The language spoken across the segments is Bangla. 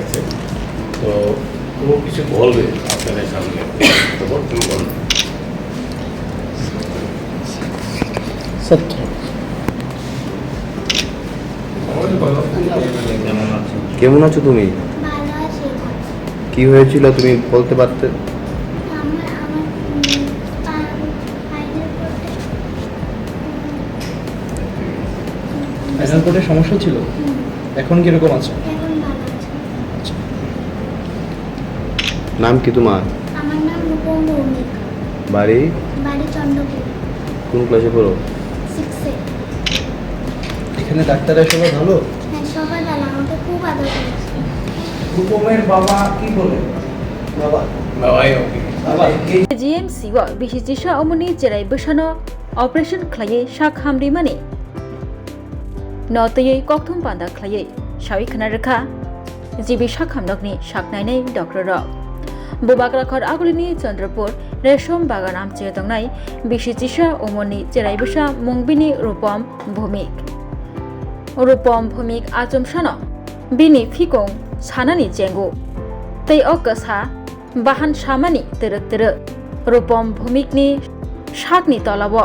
আছে তো ও কিছু বলবে আপনাদের সামনে? তুমি কেমন আছো তুমি? কি হয়েছিল তুমি বলতে পারতে? ফাইনাল সমস্যা ছিল? এখন কীরকম আছে? নাম কি তোমার? আমার নাম রূপম ভৌমিক। বাড়ি? বাড়ি চন্দ্রপুর। কোন ক্লাসে পড়ো? সিক্সে এখানে ডাক্তাররা সবাই ভালো? হ্যাঁ সবাই ভালো আমাকে খুব আদর করে রূপমের বাবা কি বলে? বাবা। বাবাই ওকে। জিএম সিওয়া বিশেষ জিসা অমনি জেলায় বসানো অপারেশন খ্লাইয়ে শাক হামরি মানে। নতয়ে কথম পান্দা খ্লাইয়ে সাবিখানা রেখা। জিবি শাক হামদগ্নি শাক নাইনাই ডক্টর রব র বুবাগ্রাখর আগুলিনি চন্দ্রপুর রেশম বাগান আমচে তংনাই বিশি চিসা ওমনি চেরাইবসা মুংবিনি রূপম ভূমিক রূপম ভূমিক আচম সানো বিনি ফিকং সানানি চেঙ্গু tei o kasa bahan samani terek terek rupom bhumikni sakni tolabo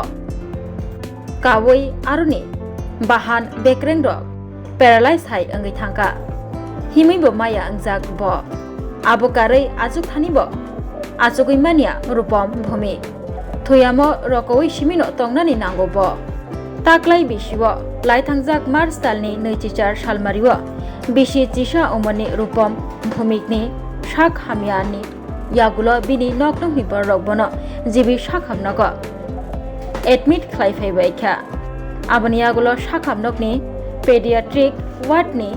kawai aruni bahan bekreng rok paralyze hai angai thangka himui bo maya thani bo ajugui mania rupom bhumik thuyamo rokoi simino tongnani nango bo taklai bisiwo laithangjak mars talni neichichar salmariwo bisi chisa umani rupom ভূমিকনি শাক হামিয়ানি ইয়াগুলো বিনি নকনকনি বরক বন জিবি শাক হামনক এডমিট খাই ফাইবাইখা আবনি ইয়াগুলো শাক হামনকনি পেডিয়াট্রিক ওয়ার্ডনি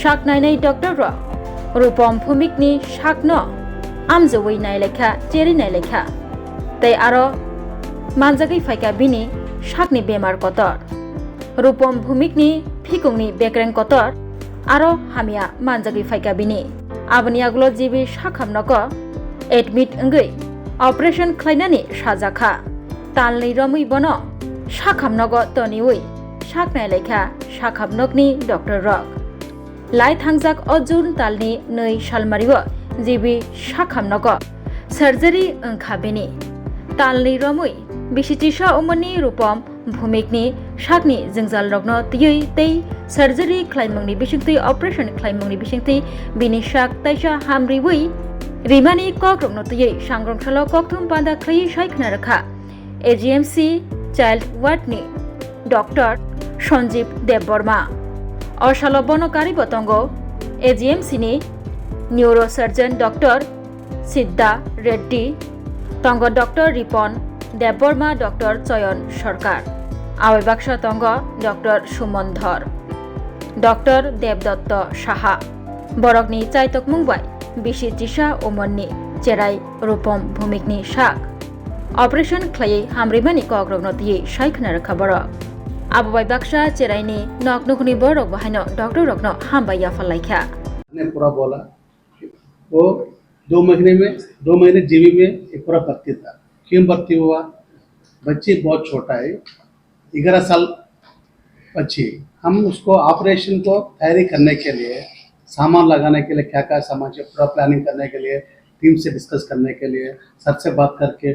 শাক নাইনাই ডক্টর র রূপম ভূমিকনি শাক ন আমজওই নাইলেখা চেরি নাইলেখা তাই আরও মানজাগै ফাইকা বিনি শাকনি বেমার কতর রূপম ভূমিকনি ফিকুংনি বেক্রেং কতর আরও হামিয়া মানজাগै ফাইকা বিনি। আবনি আগুলো জিবি সাখামনক এডমিট ওঙ্গৈ অপারেশন খাইনানি সাজাখা তালनै রমৈ বন। সাখামনগ তনিউই সাকনাই লেখা সাখামনকনি ডক্টর রক लाई थांगजाक अजुन तालनि नै सालमारिव जेबि साखामनग सार्जारि ओंखाबेनि तालनि रमुइ बिसिचिसा उमनि रूपम भूमिकनि साकनि जोंजाल रग्न तियै तै सार्जारि ख्लाइमंनि बिसिंथि अपारेशन ख्लाइमंनि बिसिंथि बिनि साक ताइसा हामरिवै রিমানি কক রগ্নতয়ে সাংগ্রংশাল ককথুম পান্দা খ্লাই সাইখনা রাখা এজিএমসি চাইল্ড ওয়ার্ডনি ডক্টর সঞ্জীব দেববর্মা বনকারী পতঙ্গ। এজিএমসিনি নিউরোসার্জন ডক্টর সিদ্ধা রেড্ডি, তঙ্গ ডক্টর রিপন দেববর্মা ডক্টর চয়ন সরকার। বাক্সা তঙ্গ ডক্টর সুমন ধর। ডক্টর দেবদত্ত সাহা। বরকনি চাইতক মুম্বাই, বিশি জিসা ওমননি চেরাই রূপম ভূমিকনি শাক। অপারেশন খ্লাই হামরিমানি কগ্রগ্ন দিয়ে সাইখনা রাখা বরক আবুবাই বাক্সা চেরাইনি নক নকুনি বরক বাহাইন ডক্টর রগ্ন হামবাইয়া ফালাইখা ने पूरा बोला वो दो महीने में दो महीने जीवी में ये पूरा भर्ती था क्यों भर्ती हुआ बच्ची बहुत छोटा है ग्यारह साल बच्ची हम उसको ऑपरेशन को तैयारी करने के लिए सामान लगाने के लिए क्या क्या सामान चाहिए पूरा प्लानिंग करने के लिए टीम से डिस्कस करने के लिए सर से बात करके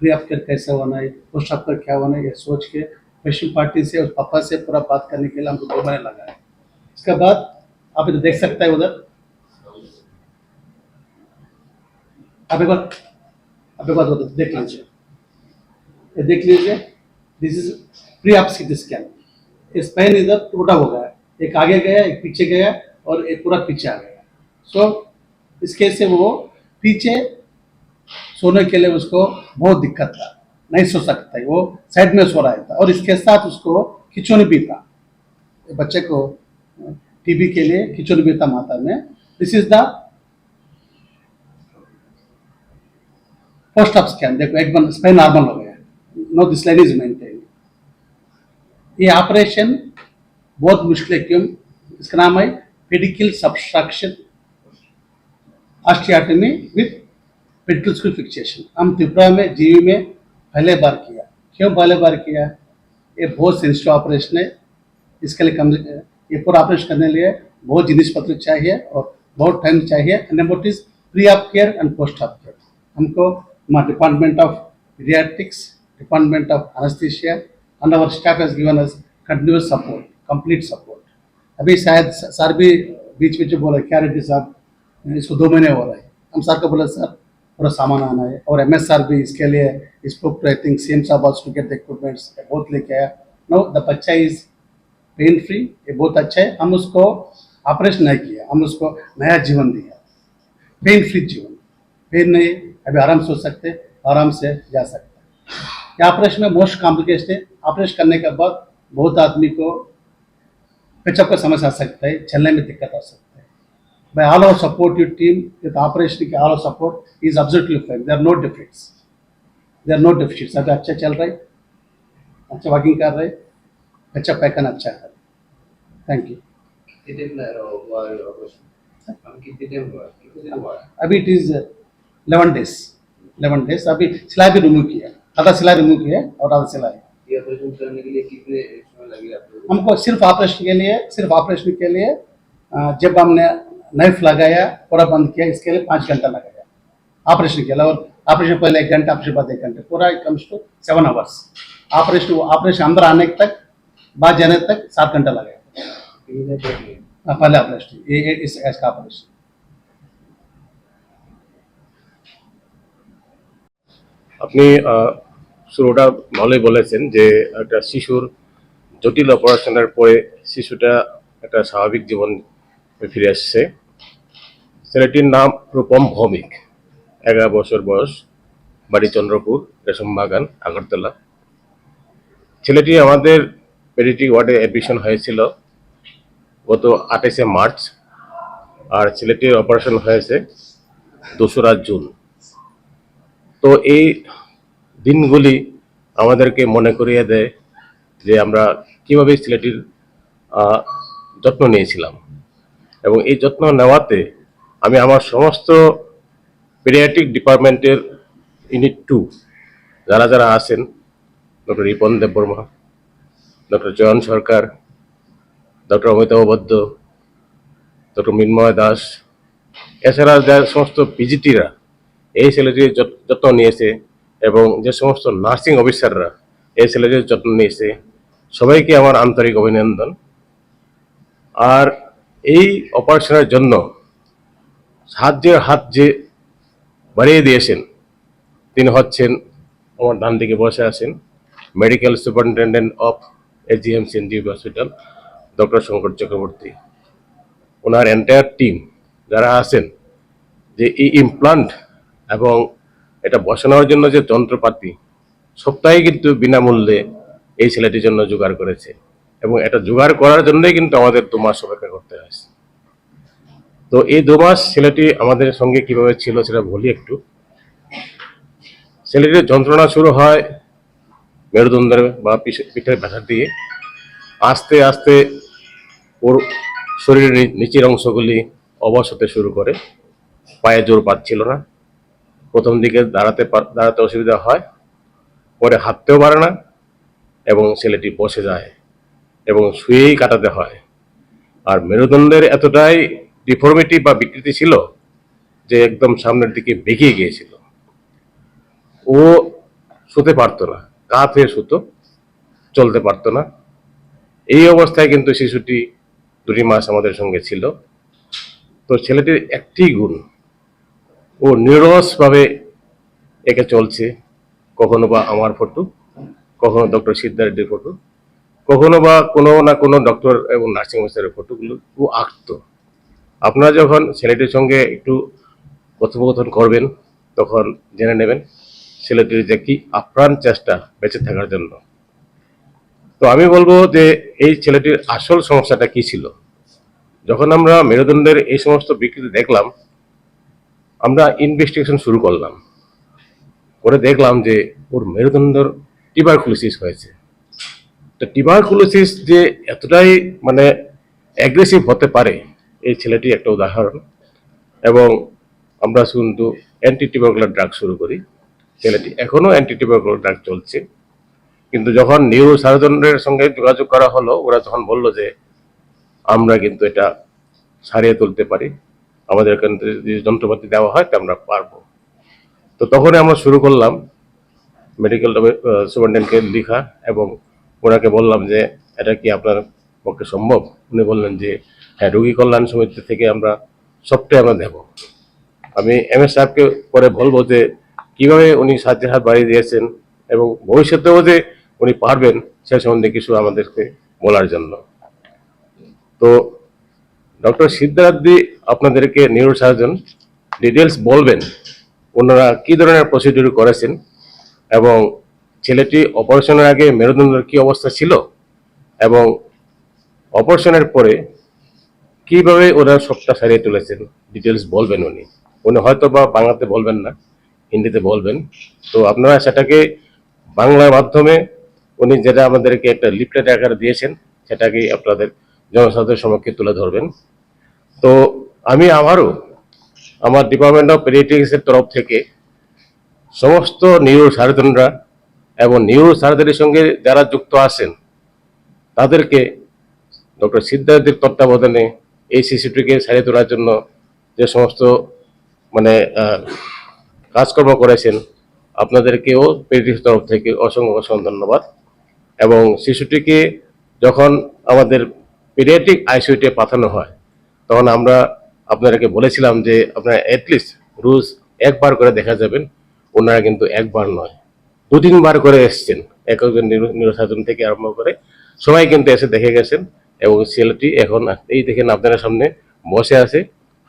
प्री अप कर कैसे होना है पोस्ट अप कर क्या होना है ये सोच के पेशेंट पार्टी से और पापा से पूरा बात करने के लिए हमको दो महीने लगा है। इसके बाद आप इधर देख सकते हैं उधर। आप एक बार, आप एक बार उधर देख लीजिए। देख लीजिए this is pre op scan spine इधर टूटा हो। गया एक आगे गया, एक पीछे गया और एक पूरा पीछे आ गया। सो इसके से वो पीछे सोने के लिए उसको बहुत दिक्कत था। नहीं सो सकता वो साइड में सो रहा था। और इसके साथ उसको खिचौनी भी था। बच्चे को टीबी के लिए खिचौनी भी था माता में। This is the post op scan देखो, एक बार स्पेन नॉर्मल हो गया। No this line is maintain ये ऑपरेशन बहुत मुश्किल है, क्यों? इसका नाम है pedicle subtraction osteotomy with pedicle screw fixation हम त्रिपुरा में जीवी में पहले बार किया। क्यों पहले बार किया? ये बहुत सेंसिटिव ऑपरेशन है। इसके लिए कम ये पूरा ऑपरेशन करने लिए बहुत जिनिस पत्र चाहिए और बहुत टाइम चाहिए। Number is pre op care and post op care हमको हमारा department of paediatrics department of anaesthesia and our staff has given us continuous support complete support अभी शायद सर भी बीच बीच में बोला, क्या रेड्डी साहब? इसको दो महीने हो रहे हैं। हम सर को बोले, सर पूरा सामान आना है। और एम एस आर भी इसके लिए आई थिंक सी एम साहब ऑल्सो इक्विपमेंट्स बहुत लेके आया। नो द बच्चा इज़ पेन फ्री ये बहुत अच्छा है। हम उसको ऑपरेशन नहीं किया, हम उसको नया जीवन दिया। पेन फ्री जीवन। पेन नहीं, अभी आराम से हो सकते, आराम से जा सकते। ऑपरेशन में मोस्ट कॉम्प्लिकेशन है ऑपरेशन करने के बाद बहुत आदमी को पेचअप का समस्या आ सकता है, चलने में दिक्कत आ सकती है। By all our support your team with operation all our support is absolutely fine. There are no defects there are no deficits अभी अच्छा चल रहा है? अच्छा वर्किंग कर रहे अच्छा पैकन अच्छा है। थैंक यू अभी it is eleven days eleven days अभी सिलाई भी रिमूव किया आधा सिलाई रिमूव किया और आधा सिलाई। ऑपरेशन करने के लिए कितने हमको सिर्फ़ ऑपरेशन के लिए सिर्फ़ ऑपरेशन के लिए जब हमने नाइफ लगाया पूरा बंद किया इसके लिए पाँच घंटा लगाया ऑपरेशन के लिए और ऑपरेशन पहले एक घंटा ऑपरेशन बाद एक घंटा पूरा it comes to seven hours operation operation अंदर आने तक बाद जाने तक सात घंटा लगेगा तीन दिन पहले हाँ, पहले ऑपरेशन ये ये इस इसका ऑपरेशन আপনি আহ, শুরুটা ভালোই বলেছেন যে একটা শিশুর জটিল অপারেশনের পরে শিশুটা একটা স্বাভাবিক জীবন ফিরে আসছে ছেলেটির নাম রূপম ভৌমিক। এগারো বছর বয়স, বাড়ি চন্দ্রপুর, রেশম বাগান, আগরতলা। ছেলেটি আমাদের পেডিট্রিক ওয়ার্ডে অ্যাডমিশন হয়েছিল গত আঠাশে মার্চ আর ছেলেটির অপারেশন হয়েছে দোসরা জুন। তো এই দিনগুলি আমাদেরকে মনে করিয়ে দেয় যে আমরা কীভাবে ছেলেটির যত্ন নিয়েছিলাম। এবং এই যত্ন নেওয়াতে আমি আমার সমস্ত পেডিয়াট্রিক ডিপার্টমেন্টের ইউনিট টু যারা যারা আছেন doctor Ripon Debbarma doctor Joyon Sarkar doctor Amitabha Baidya doctor Minmoy Das, এছাড়া যে সমস্ত পিজিটিরা এই ছেলেটির যত্ন নিয়েছে এবং যে সমস্ত নার্সিং অফিসাররা এই ছেলেটির যত্ন নিয়েছে, সবাইকে আমার আন্তরিক অভিনন্দন। আর এই অপারেশনের জন্য সাহায্যের হাত যে বাড়িয়ে দিয়েছেন, তিনি হচ্ছেন আমার ডান দিকে বসে আছেন medical superintendent of AGM CNGB hospital, doctor Shankar Chakraborty. Owner entire team যারা আছেন, যে এই ইমপ্লান্ট এবং এটা বসানোর জন্য যে যন্ত্রপাতি সবটাই কিন্তু বিনামূল্যে এই ছেলেটির জন্য জোগাড় করেছে এবং এটা জোগাড় করার জন্যই কিন্তু আমাদের দু মাস অপেক্ষা করতে হয়েছে। তো এই দু মাস ছেলেটি আমাদের সঙ্গে কীভাবে ছিল সেটা বলি একটু। ছেলেটির যন্ত্রণা শুরু হয় মেরুদণ্ডের বা পিঠে- পিঠের ব্যথা দিয়ে। আস্তে আস্তে ওর শরীরের নিচের অংশগুলি অবশ হতে শুরু করে। পায়ে জোর পাচ্ছিল না। প্রথম দিকে দাঁড়াতে দাঁড়াতে অসুবিধা হয়। পরে হাঁটতেও পারে না এবং ছেলেটি বসে যায় এবং শুয়েই কাটাতে হয়। আর মেরুদণ্ডের এতটাই ডিফর্মিটি বা বিকৃতি ছিল যে একদম সামনের দিকে বেঁকিয়ে গিয়েছিল। ও শুতে পারতো না, গা হয়ে শুতো, চলতে পারতো না। এই অবস্থায় কিন্তু শিশুটি দুটি মাস আমাদের সঙ্গে ছিল। তো ছেলেটির একটি গুণ, ও নিরসভাবে একে চলছে, কখনো বা আমার ফটো, কখনো ডক্টর সিদ্ধার্থের ফটো, কখনো বা কোনো না কোনো ডক্টর এবং নার্সিং অফিসারের ফটোগুলো ও আঁকতো। আপনারা যখন ছেলেটির সঙ্গে একটু কথোপকথন করবেন, তখন জেনে নেবেন ছেলেটির যে কি আপ্রাণ চেষ্টা বেঁচে থাকার জন্য। তো আমি বলব যে এই ছেলেটির আসল সমস্যাটা কি ছিল? যখন আমরা মেরুদণ্ডের এই সমস্ত বিকৃতি দেখলাম, আমরা ইনভেস্টিগেশন শুরু করলাম। করে দেখলাম যে ওর মেরুদণ্ডর টিবারকুলোসিস হয়েছে। তো টিবারকুলোসিস যে এতটাই মানে অ্যাগ্রেসিভ হতে পারে এই ছেলেটি একটা উদাহরণ। এবং আমরা কিন্তু অ্যান্টি টিবারকুলার ড্রাগ শুরু করি। ছেলেটি এখনও অ্যান্টি টিবারকুলার ড্রাগ চলছে। কিন্তু যখন নিউরো সার্জনের সঙ্গে যোগাযোগ করা হলো, ওরা তখন বলল যে, আমরা কিন্তু এটা সারিয়ে তুলতে পারি। আমাদের থেকে যদি যন্ত্রপাতি দেওয়া হয়, তা আমরা পারব। তো তখনই আমরা শুরু করলাম মেডিকেল সুপারিনটেন্ডেন্টকে লেখা এবং ওনাকে বললাম যে, এটা কি আপনার পক্ষে সম্ভব? উনি বললেন যে হ্যাঁ রোগী কল্যাণ সমিতি থেকে আমরা সবটাই আমরা দেব। আমি এম এস সাহেবকে পরে বলব যে, কীভাবে উনি সাহায্যের হাত বাড়িয়ে দিয়েছেন এবং ভবিষ্যতেও যে উনি পারবেন, সে সম্বন্ধে কিছু আমাদেরকে বলার জন্য। তো, ডক্টর সিদ্ধার্থী আপনাদেরকে নিউরো সার্জন ডিটেলস বলবেন, ওনারা কি ধরনের প্রসিডিউর করেছেন এবং ছেলেটি অপারেশনের আগে মেরুদণ্ডের কি অবস্থা ছিল এবং অপারেশনের পরে কীভাবে ওরা সবটা সারিয়ে তুলেছেন? ডিটেলস বলবেন উনি। উনি হয়তো বা বাংলাতে বলবেন না, হিন্দিতে বলবেন। তো আপনারা সেটাকে বাংলার মাধ্যমে উনি যেটা আমাদেরকে একটা লিফলেট আকারে দিয়েছেন, সেটাকে আপনাদের জনসাধারণের সমক্ষে তুলে ধরবেন। তো আমি আবারও আমার ডিপার্টমেন্ট অফ পেডিয়াট্রিক্সের তরফ থেকে সমস্ত নিউরো সার্জনরা এবং নিউরো সার্জারির সঙ্গে যারা যুক্ত আছেন, তাদেরকে ডক্টর সিদ্ধার্থের তত্ত্বাবধানে এই শিশুটিকে সারিয়ে তোলার জন্য যে সমস্ত মানে কাজকর্ম করেছেন, আপনাদেরকেও পেডিয়াট্রিক্স তরফ থেকে অসংখ্য অসংখ্য ধন্যবাদ। এবং শিশুটিকে যখন আমাদের পেডিয়াট্রিক আইসিউতে পাঠানো হয়, তখন আমরা আপনাদেরকে বলেছিলাম যে, আপনারা অ্যাটলিস্ট রোজ একবার করে দেখা যাবেন, ওনারা কিন্তু একবার নয় দু তিনবার করে এসছেন এক একজন নিরসাধন থেকে আরম্ভ করে সবাই কিন্তু এসে দেখে গেছেন। এবং ছেলেটি এখন এই দেখেন আপনাদের সামনে বসে আছে,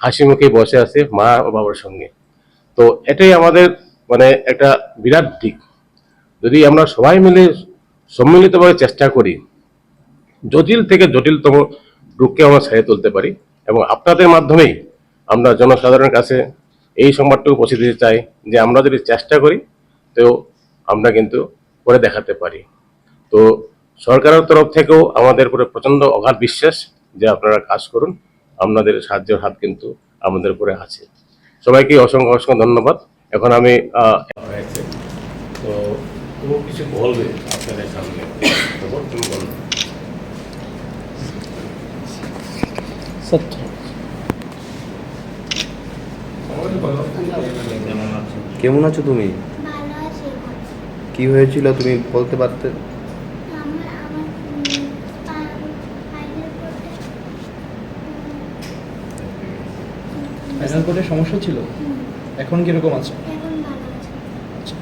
হাসি মুখে বসে আছে মা বাবার সঙ্গে। তো এটাই আমাদের মানে একটা বিরাট দিক। যদি আমরা সবাই মিলে সম্মিলিতভাবে চেষ্টা করি, জটিল থেকে জটিলতম রূপকে আমরা ছাড়িয়ে তুলতে পারি এবং আপনাদের মাধ্যমেই আমরা জনসাধারণের কাছে এই সংবাদটুকু পৌঁছে দিতে চাই যে আমরা যদি চেষ্টা করি, তো আমরা কিন্তু করে দেখাতে পারি। তো সরকারের তরফ থেকেও আমাদের উপরে প্রচণ্ড অগাধ বিশ্বাস যে আপনারা কাজ করুন। আপনাদের সাহায্যের হাত কিন্তু আমাদের উপরে আছে। সবাইকে অসংখ্য অসংখ্য ধন্যবাদ। এখন আমি তো ও কিছু বলবে আপনাদের সামনে? তুমি বলবে কেমন আছো? তুমি? ভালো কি হয়েছিল তুমি বলতে পারতে আমার আমার উম, পা- পায়ের উপরে ফাইনাল কোর্টে সমস্যা ছিল? এখন কীরকম আছে? আছে।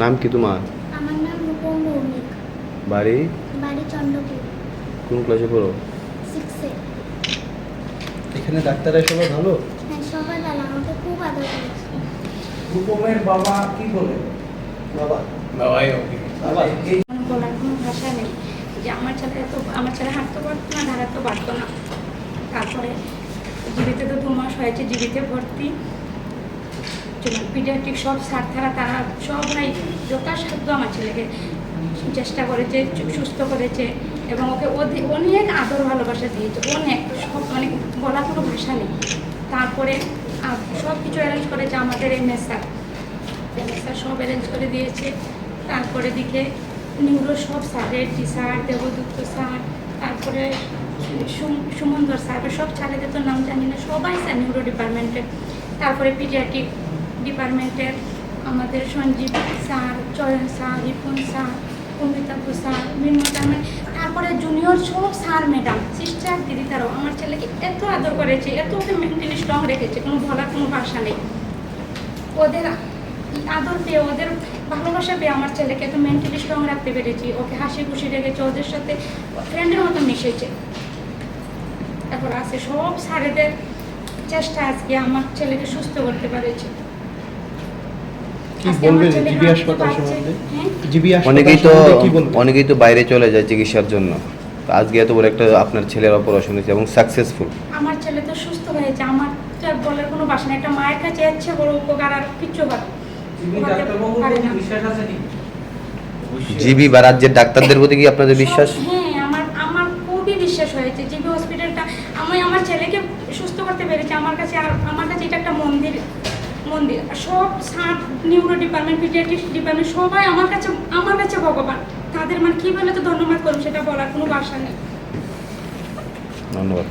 নাম কি তোমার? আমার নাম রূপম ভৌমিক। বাড়ি? বাড়ি চন্দ্রপুর। কোন ক্লাসে পড়ো? সিক্সে এখানে ডাক্তাররা সবাই ভালো? হ্যাঁ সবাই ভালো আমাকে খুব আদর করেছে। রূপমের বাবা কি বলে? বাবা। বাবাই ওকে। বাবা। বলার কোনো ভাষা নেই। যে আমার ছেলে তো আমার ছেলে হাঁটতে পারতো না দাঁড়াতে পারতো না। তারপরে জীবিতে তো দু মাস হয়েছে, জীবিতে ভর্তি। পিডিয়াট্রিক সব স্যার তারা তারা সবাই যথাসাধ্য আমার ছেলেকে চেষ্টা করেছে, সুস্থ করেছে এবং ওকে অনেক আদর ভালোবাসা দিয়েছে, অনেক, সব মানে বলা কোনো ভাষা নেই। তারপরে সব কিছু অ্যারেঞ্জ করেছে আমাদের এম মেসার স্যার সব অ্যারেঞ্জ করে দিয়েছে। তারপরে দিকে নিউরো সব sir Reddy sir Debdut sir তারপরে সুম- সুমন্দর স্যার সব স্যারেদের তো নাম জানি না, সবাই স্যার নিউরো ডিপার্টমেন্টের তারপরে পিডিয়াট্রিক ডিপার্টমেন্টের আমাদের Sanjeev sir, Chayan sir, Ripun sir, Amitabha sir Minmata ma'am তারপরে জুনিয়র সব স্যার ম্যাডাম সিস্টার দিদি, তারাও। আমার ছেলেকে এত আদর করেছে, এত ওকে মেন্টালি স্ট্রং রেখেছে, কোনো বলার কোনো ভাষা নেই। ওদের আদর পেয়ে ওদের ভালোবাসা পেয়ে আমার ছেলেকে তো মেন্টালি স্ট্রং রাখতে পেরেছি। ওকে হাসি খুশি রেখেছে ওদের সাথে ফ্রেন্ডের মতো মিশেছে। তারপর আছে সব স্যারেদের চেষ্টা আজকে আমার ছেলেকে সুস্থ করতে পেরেছি। হ্যাঁ? অনেকেই তো অনেকেই বাইরে চলে যায় চিকিৎসার জন্য। আজকে এত বড় একটা আপনার ছেলের অপারেশন হয়েছে এবং সাকসেসফুল আমার ছেলে তো সুস্থ হয়েছে আমার তো বলার কোনো বাসা নেই। একটা মায়ের কাছে যাচ্ছে বড় উপকার আর কিচ্ছু হতে পারে না। জিবি বা রাজ্যের ডাক্তারদের প্রতি কি আপনাদের বিশ্বাস? হ্যাঁ আমার আমার খুবই বিশ্বাস হয়েছে জিবি হসপিটালটা। আমি আমার ছেলেকে সুস্থ করতে পেরেছি। আমার কাছে আর আমার কাছে এটা একটা মন্দির মন্দির। আর সব সাত নিউরো ডিপার্টমেন্ট পিডিয়াট্রিক্স ডিপার্টমেন্ট সবাই আমার কাছে আমার কাছে ভগবান। তাদের মানে কী বলে তো ধন্যবাদ করুন সেটা বলার কোনো ভাষা নেই। ধন্যবাদ।